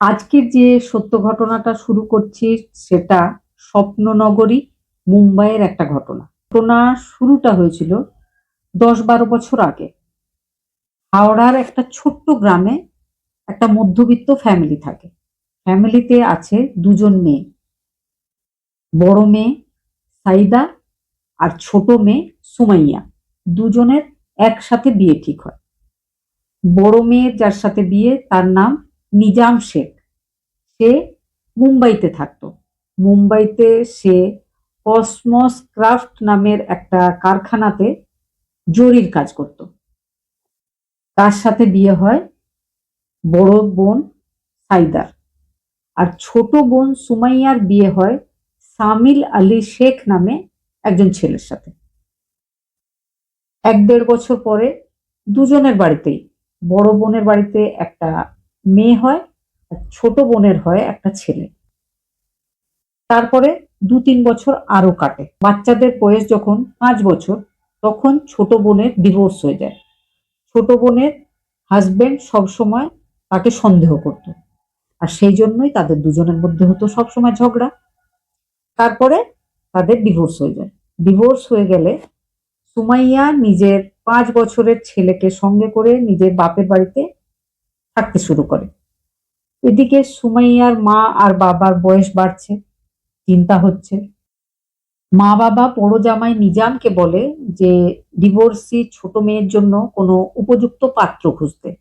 আজকের যে সত্য ঘটনাটা শুরু করছি সেটা স্বপ্ননগরী, মুম্বাইয়ের একটা ঘটনা। ঘটনা শুরুটা হয়েছিল দশ বারো বছর আগে। হাওড়ার একটা ছোট্ট গ্রামে একটা মধ্যবিত্ত ফ্যামিলি থাকে। ফ্যামিলিতে আছে দুজন মেয়ে। বড় মেয়ে সাইদা আর ছোট মেয়ে সুমাইয়া। দুজনের একসাথে বিয়ে ঠিক হয়। বড় মেয়ের যার সাথে বিয়ে, তার নাম নিজাম শেখ। সে মুম্বাইতে থাকতো। মুম্বাইতে সে কসমস ক্রাফট নামের একটা কারখানাতে জরির কাজ করত। তার সাথে বিয়ে হয় বড় বোন সাইদার। আর ছোট বোন সুমাইয়ার বিয়ে হয় সামিল আলী শেখ নামে একজন ছেলের সাথে। এক দেড় বছর পরে দুজনের বাড়িতেই, বড় বোনের বাড়িতে একটা মেয়ে হয়, আর ছোট বোনের হয় একটা ছেলে। তারপরে দু তিন বছর আরও কাটে। বাচ্চাদের বয়স যখন পাঁচ বছর, তখন ছোট বোনের ডিভোর্স হয়ে যায়। ছোট বোনের হাজবেন্ড সবসময় তাকে সন্দেহ করত। আর সেই জন্যই তাদের দুজনের মধ্যে হতো সবসময় ঝগড়া। তারপরে তাদের ডিভোর্স হয়ে যায়। ডিভোর্স হয়ে গেলে সুমাইয়া নিজের পাঁচ বছরের ছেলেকে সঙ্গে করে নিজের বাপের বাড়িতে থাকতে শুরু করে। এদিকে সুমাইয়ার মা আর বাবার বয়স বাড়ছে, চিন্তা হচ্ছে। মা বাবা বড় জামাই নিজামকে বলে যে, ডিভোর্সি ছোট মেয়ের জন্য কোনো উপযুক্ত পাত্র খুঁজতে।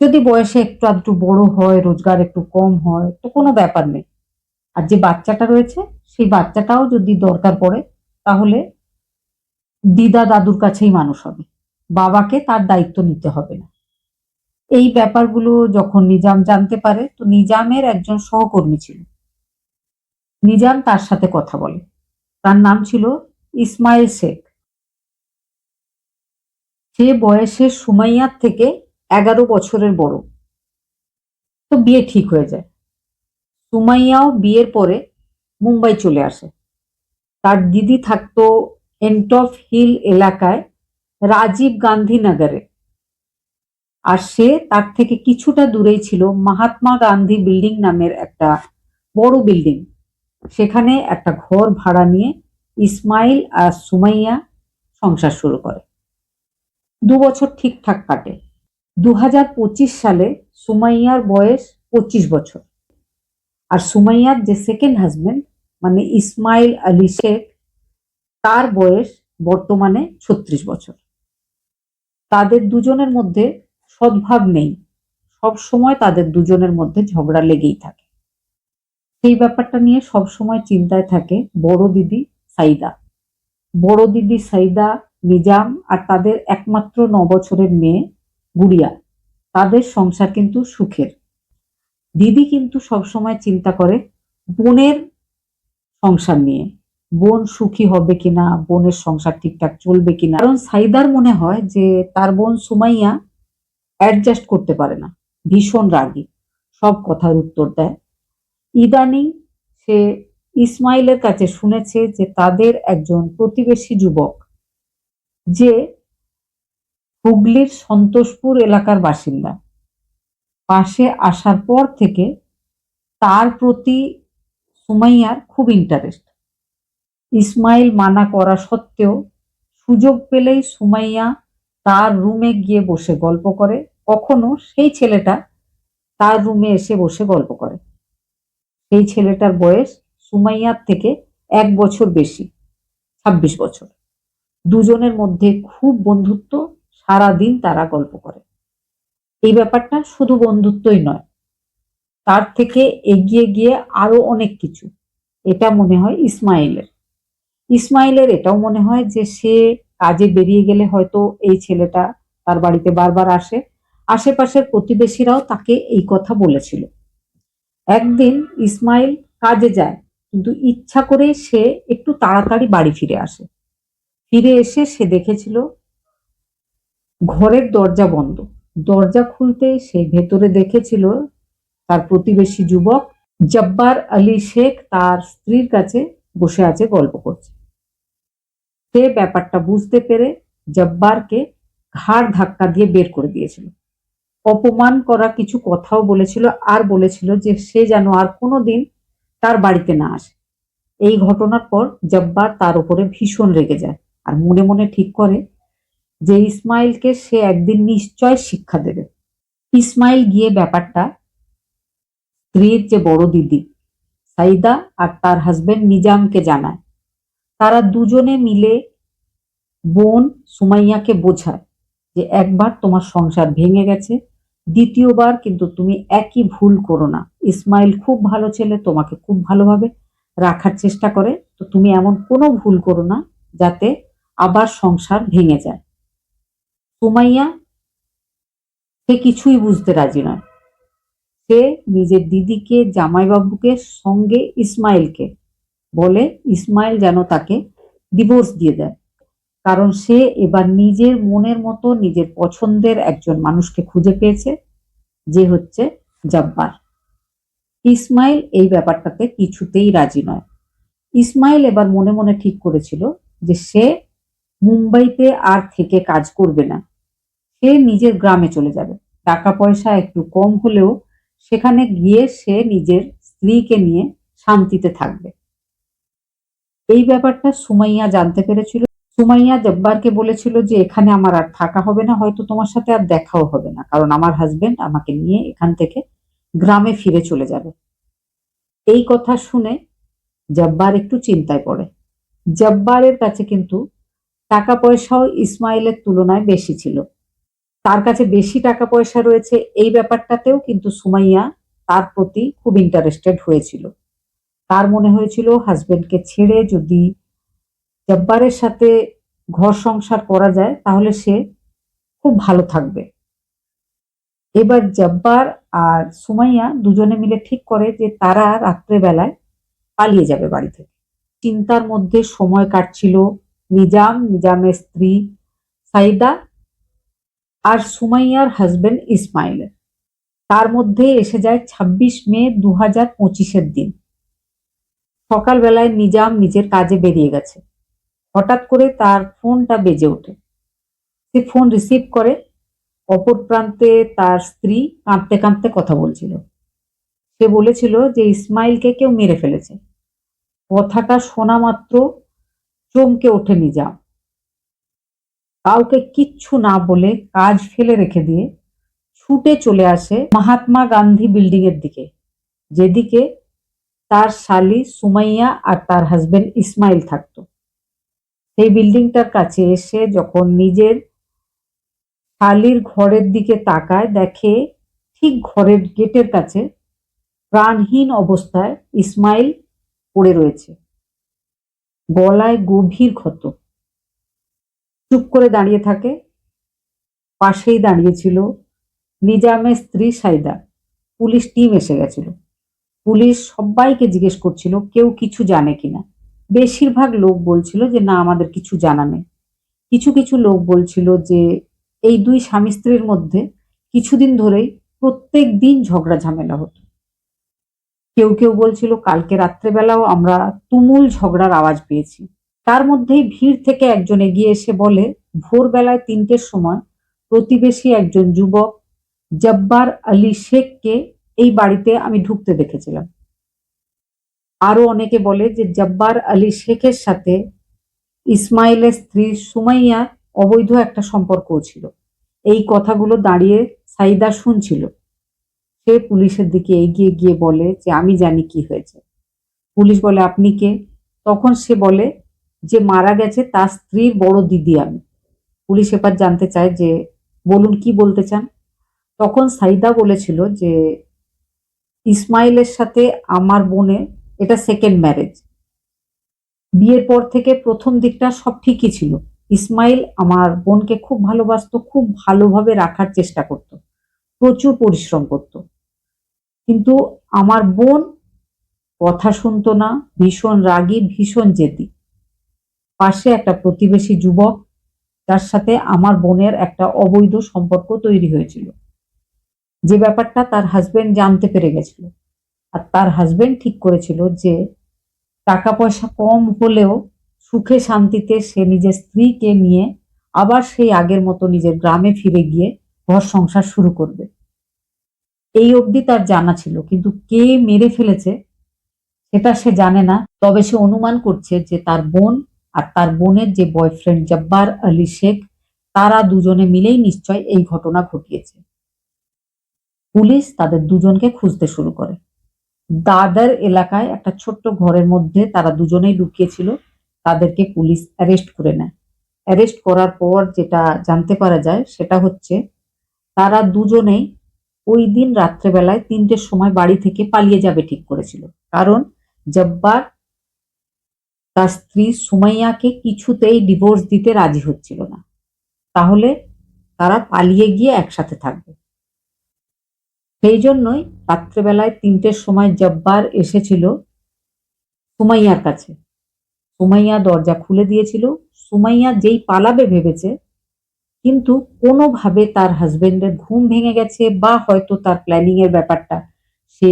যদি বয়সে একটু আধটু বড় হয়, রোজগার একটু কম হয়, তো কোনো ব্যাপার নেই। আর যে বাচ্চাটা রয়েছে, সেই বাচ্চাটাও যদি দরকার পড়ে, তাহলে দিদা দাদুর কাছেই মানুষ হবে। বাবাকে তার দায়িত্ব নিতে হবে না। এই ব্যাপারগুলো যখন নিজাম জানতে পারে, তো নিজামের একজন সহকর্মী ছিল। নিজাম তার সাথে কথা বলে। তার নাম ছিল ইসমাইল শেখ। সে বয়সে সুমাইয়ার থেকে এগারো বছরের বড়। তো বিয়ে ঠিক হয়ে যায়। সুমাইয়াও বিয়ের পরে মুম্বাই চলে আসে। তার দিদি থাকতো এন্টফ হিল এলাকায় রাজীব গান্ধী নগরে আর সে তার থেকে কিছুটা দূরেই ছিল মহাত্মা গান্ধী বিল্ডিং নামের একটা বড় বিল্ডিং। সেখানে একটা ঘর ভাড়া নিয়ে ইসমাইল আর সুমাইয়া সংসার শুরু করে। দু বছর ঠিকঠাক কাটে। দু হাজার পঁচিশ সালে সুমাইয়ার বয়স পঁচিশ বছর। আর সুমাইয়ার যে সেকেন্ড হাজবেন্ড মানে ইসমাইল আলী শেখ, তার বয়স বর্তমানে ছত্রিশ বছর। তাদের দুজনের মধ্যে সদ্ভাব নেই। সব সময় তাদের দুজনের মধ্যে ঝগড়া লেগেই থাকে। সেই ব্যাপারটা নিয়ে সব সময় চিন্তায় থাকে বড় দিদি সাইদা। বড় দিদি সাইদা, নিজাম আর তাদের একমাত্র ন বছরের মেয়ে গুড়িয়া। তাদের সংসার কিন্তু সুখের। দিদি কিন্তু সবসময় চিন্তা করে বোনের সংসার নিয়ে। বোন সুখী হবে কিনা, বোনের সংসার ঠিকঠাক চলবে কিনা। কারণ সাইদার মনে হয় যে তার বোন সুমাইয়া অ্যাডজাস্ট করতে পারে না। ভীষণ রাগী। সব কথার উত্তর দেয়। ইদানিং সে ইসমাইলের কাছে শুনেছে যে তাদের একজন প্রতিবেশী যুবক, যে হুগলির সন্তোষপুর এলাকার বাসিন্দা। পাশে আসার পর থেকে তার প্রতি সুমাইয়ার খুব ইন্টারেস্ট ইসমাইল মানা করা সত্ত্বেও সুযোগ পেলেই সুমাইয়া তার রুমে গিয়ে বসে গল্প করে। কখনো সেই ছেলেটা তার রুমে এসে বসে গল্প করে। সেই ছেলেটার বয়স সুমাইয়ার থেকে এক বছর বেশি, ছাব্বিশ বছর। দুজনের মধ্যে খুব বন্ধুত্ব সারা দিন তারা গল্প করে। এই ব্যাপারটা শুধু বন্ধুত্বই নয়, তার থেকে এগিয়ে গিয়ে আরও অনেক কিছু। এটা মনে হয় ইসমাইলের। ইসমাইলের এটাও মনে হয় যে সে কাজে বেরিয়ে গেলে হয়তো এই ছেলেটা তার বাড়িতে বারবার আসে আশেপাশের প্রতিবেশীরাও তাকে এই কথা বলেছিল। একদিন ইসমাইল কাজে যায়, কিন্তু ইচ্ছা করে সে একটু তাড়াতাড়ি বাড়ি ফিরে আসে। ফিরে এসে সে দেখেছিল ঘরের দরজা বন্ধ। দরজা খুলতে সে ভেতরে দেখেছিল তার প্রতিবেশী যুবক জব্বার আলী শেখ তার স্ত্রীর কাছে বসে আছে, গল্প করছে। সে ব্যাপারটা বুঝতে পেরে জব্বারকে ঘাড় ধাক্কা দিয়ে বের করে দিয়েছিল। অপমান করা কিছু কথাও বলেছিল আর বলেছিল যে সে যেন আর কোনোদিন তার বাড়িতে না আসে। এই ঘটনার পর জব্বার তার উপরে ভীষণ রেগে যায় আর মনে মনে ঠিক করে যে ইসমাইলকে সে একদিন নিশ্চয় শিক্ষা দেবে। ইসমাইল গিয়ে ব্যাপারটা স্ত্রীর যে বড় দিদি, সাইদা আর তার হাজবেন্ড নিজামকে জানায়। তারা দুজনে মিলে বোন সুমাইয়াকে বোঝায় যে একবার তোমার সংসার ভেঙে গেছে দ্বিতীয়বার কিন্তু তুমি একই ভুল করো না। ইসমাইল খুব ভালো ছেলে, তোমাকে খুব ভালোভাবে রাখার চেষ্টা করে। তো তুমি এমন কোনো ভুল করো না যাতে আবার সংসার ভেঙে যায়। সুমাইয়া, সে কিছুই বুঝতে রাজি নয়। সে নিজের দিদিকে, জামাইবাবুকে, সঙ্গে ইসমাইলকে বলে, ইসমাইল যেন তাকে ডিভোর্স দিয়ে দেয়। কারণ সে এবার নিজের মনের মতো নিজের পছন্দের একজন মানুষকে খুঁজে পেয়েছে, যে হচ্ছে জব্বার। ইসমাইল এই ব্যাপারটাতে কিছুতেই রাজি নয়। ইসমাইল এবার মনে মনে ঠিক করেছিল যে সে মুম্বাইতে আর থেকে কাজ করবে না। সে নিজের গ্রামে চলে যাবে। টাকা পয়সা একটু কম হলেও সেখানে গিয়ে সে নিজের স্ত্রীকে নিয়ে শান্তিতে থাকবে। এই ব্যাপারটা সুমাইয়া জানতে পেরেছিল। সুমাইয়া জব্বারকে বলেছিল যে এখানে আমার আর থাকা হবে না, হয়তো তোমার সাথে আর দেখাও হবে না, কারণ আমার হাজবেন্ড আমাকে নিয়ে এখান থেকে গ্রামে ফিরে চলে যাবে। এই কথা শুনে জব্বার একটু চিন্তায় পড়ে। জব্বারের কাছে কিন্তু টাকা পয়সাও ইসমাইলের তুলনায় বেশি ছিল। তার কাছে বেশি টাকা পয়সা রয়েছে এই ব্যাপারটাতেও কিন্তু সুমাইয়া তার প্রতি খুব ইন্টারেস্টেড হয়েছিল। তার মনে হয়েছিল হাজবেন্ডকে ছেড়ে যদি জব্বারের সাথে ঘর সংসার করা যায়, তাহলে সে খুব ভালো থাকবে। এবার জব্বার আর সুমাইয়া দুজনে মিলে ঠিক করে যে তারা রাত্রেবেলায় পালিয়ে যাবে বাড়ি থেকে। চিন্তার মধ্যে সময় কাটছিল নিজাম, নিজামের স্ত্রী সাইদা আর সুমাইয়ার হাজবেন্ড ইসমাইলের তার মধ্যে এসে যায় ২৬ মে দু হাজার পঁচিশের দিন। সকালবেলায় নিজাম নিজের কাজে বেরিয়ে গেছে। হঠাৎ করে তার ফোনটা বেজে ওঠে। সে ফোন রিসিভ করে, অপর প্রান্তে তার স্ত্রী কাঁদতে কাঁদতে কথা বলছিল। সে বলেছিল যে ইসমাইলকে কেউ মেরে ফেলেছে। কথাটা শোনা মাত্র চমকে ওঠে নিজাম। কাউকে কিচ্ছু না বলে কাজ ফেলে রেখে দিয়ে ছুটে চলে আসে মহাত্মা গান্ধী বিল্ডিং এর দিকে, যেদিকে তার শালি সুমাইয়া আর তার হাজবেন্ড ইসমাইল থাকতো। সেই বিল্ডিংটার কাছে এসে যখন নিজের শালির ঘরের দিকে তাকায়, দেখে ঠিক ঘরের গেটের কাছে প্রাণহীন অবস্থায় ইসমাইল পড়ে রয়েছে। গলায় গভীর ক্ষত। চুপ করে দাঁড়িয়ে থাকে। পাশেই দাঁড়িয়েছিল নিজামের স্ত্রী সাইদা। পুলিশ টিম এসে গেছিল। পুলিশ সবাইকে জিজ্ঞেস করছিল, কেউ কিছু জানে কিনা। বেশিরভাগ লোক বলছিল যে, না, আমাদের কিছু জানা নেই। কিছু কিছু লোক বলছিল যে, এই দুই স্বামী স্ত্রীর মধ্যে কিছুদিন ধরেই প্রত্যেক দিন ঝগড়া, ঝামেলা হতো। কেউ কেউ বলছিল, কালকে রাত্রেবেলাও আমরা তুমুল ঝগড়ার আওয়াজ পেয়েছি। তার মধ্যেই ভিড় থেকে একজন এগিয়ে এসে বলে, ভোরবেলায় তিনটের সময় প্রতিবেশী একজন যুবক জব্বার আলী শেখকে এই বাড়িতে আমি ঢুকতে দেখেছিলাম। আরও অনেকে বলে যে জব্বার আলী শেখের সাথে ইসমাইলের স্ত্রী সুমাইয়ার অবৈধ একটা সম্পর্কও ছিল। এই কথাগুলো দাঁড়িয়ে সাইদা শুনছিল। সে পুলিশের দিকে এগিয়ে গিয়ে বলে যে, আমি জানি কি হয়েছে। পুলিশ বলে, আপনি কে? তখন সে বলে, যে মারা গেছে তার স্ত্রীর বড় দিদি আমি। পুলিশ এবার জানতে চায় যে, বলুন কি বলতে চান? তখন সাইদা বলেছিল যে, ইসমাইলের সাথে আমার বোনের এটা সেকেন্ড ম্যারেজ বিয়ের পর থেকে প্রথম দিকটা সব ঠিকই ছিল। ইসমাইল আমার বোনকে খুব ভালোবাসতো, খুব ভালোভাবে রাখার চেষ্টা করত। প্রচুর পরিশ্রম করত। কিন্তু আমার বোন কথা শুনতো না, ভীষণ রাগী, ভীষণ জেদি। পাশে একটা প্রতিবেশী যুবক যার সাথে আমার বোনের একটা অবৈধ সম্পর্ক তৈরি হয়েছিল। যে ব্যাপারটা তার হাজবেন্ড জানতে পেরে গেছিল। আর তার হাজবেন্ড ঠিক করেছিল যে টাকা পয়সা কম হলেও সুখে শান্তিতে সে নিজের স্ত্রীকে নিয়ে আবার সেই আগের মতো নিজের গ্রামে ফিরে গিয়ে ঘর সংসার শুরু করবে। এই অবধি তার জানা ছিল, কিন্তু কে মেরে ফেলেছে সেটা সে জানে না। তবে সে অনুমান করছে যে তার বোন আর তার বোনের যে বয়ফ্রেন্ড জব্বার আলী শেখ, তারা দুজনে মিলেই নিশ্চয় এই ঘটনা ঘটিয়েছে। পুলিশ তাদের দুজনকে খুঁজতে শুরু করে। দাদার এলাকায় একটা ছোট্ট ঘরের মধ্যে তারা দুজনেই লুকিয়েছিল। তাদেরকে পুলিশ অ্যারেস্ট করে নেয়। অ্যারেস্ট করার পর যেটা জানতে পারা যায় সেটা হচ্ছে, তারা দুজনেই ওই দিন রাত্রেবেলায় তিনটের সময় বাড়ি থেকে পালিয়ে যাবে ঠিক করেছিল। কারণ জব্বার তার স্ত্রী সুমাইয়াকে কিছুতেই ডিভোর্স দিতে রাজি হচ্ছিল না। তাহলে তারা পালিয়ে গিয়ে একসাথে থাকবে। সেই জন্যই রাত্রেবেলায় তিনটের সময় জব্বার এসেছিল সুমাইয়ার কাছে। সুমাইয়া দরজা খুলে দিয়েছিল। সুমাইয়া যেই পালাবে ভেবেছে, কিন্তু কোনোভাবে তার হাজবেন্ডের ঘুম ভেঙে গেছে বা হয়তো তার প্ল্যানিং এর ব্যাপারটা সে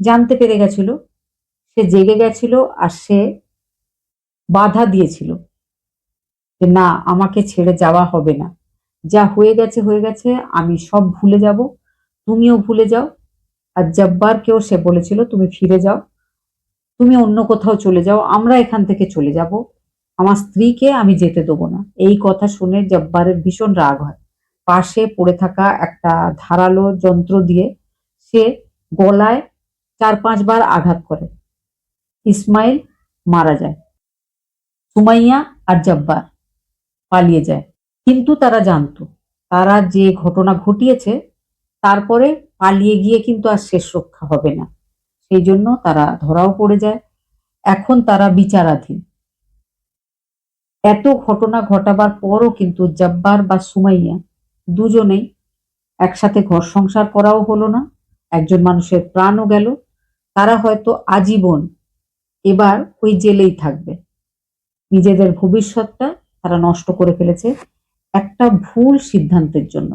জানতে পেরে গেছিল। সে জেগে গেছিল আর সে বাধা দিয়েছিল যে, না, আমাকে ছেড়ে যাওয়া হবে না। যা হয়ে গেছে হয়ে গেছে, আমি সব ভুলে যাব। তুমিও ভুলে যাও। আর জব্বারকেও সে বলেছিল, তুমি ফিরে যাও। তুমি অন্য কোথাও চলে যাও। আমরা এখান থেকে চলে যাব। আমার স্ত্রীকে আমি যেতে দেবো না। এই কথা শুনে জব্বারের ভীষণ রাগ হয়। পাশে পড়ে থাকা একটা ধারালো যন্ত্র দিয়ে সে গলায় চার পাঁচবার আঘাত করে। ইসমাইল মারা যায়। সুমাইয়া আর জব্বার পালিয়ে যায়। কিন্তু তারা জানতো, তারা যে ঘটনা ঘটিয়েছে তারপরে পালিয়ে গিয়ে কিন্তু আর শেষ রক্ষা হবে না। সেই জন্য তারা ধরাও পড়ে যায়। এখন তারা বিচারাধীন। এত ঘটনা ঘটাবার পরও কিন্তু জব্বার বা সুমাইয়া দুজনেই একসাথে ঘর সংসার করাও হলো না। একজন মানুষের প্রাণও গেল। তারা হয়তো আজীবন এবার ওই জেলেই থাকবে। নিজেদের ভবিষ্যৎটা তারা নষ্ট করে ফেলেছে। একটা ভুল সিদ্ধান্তের জন্য।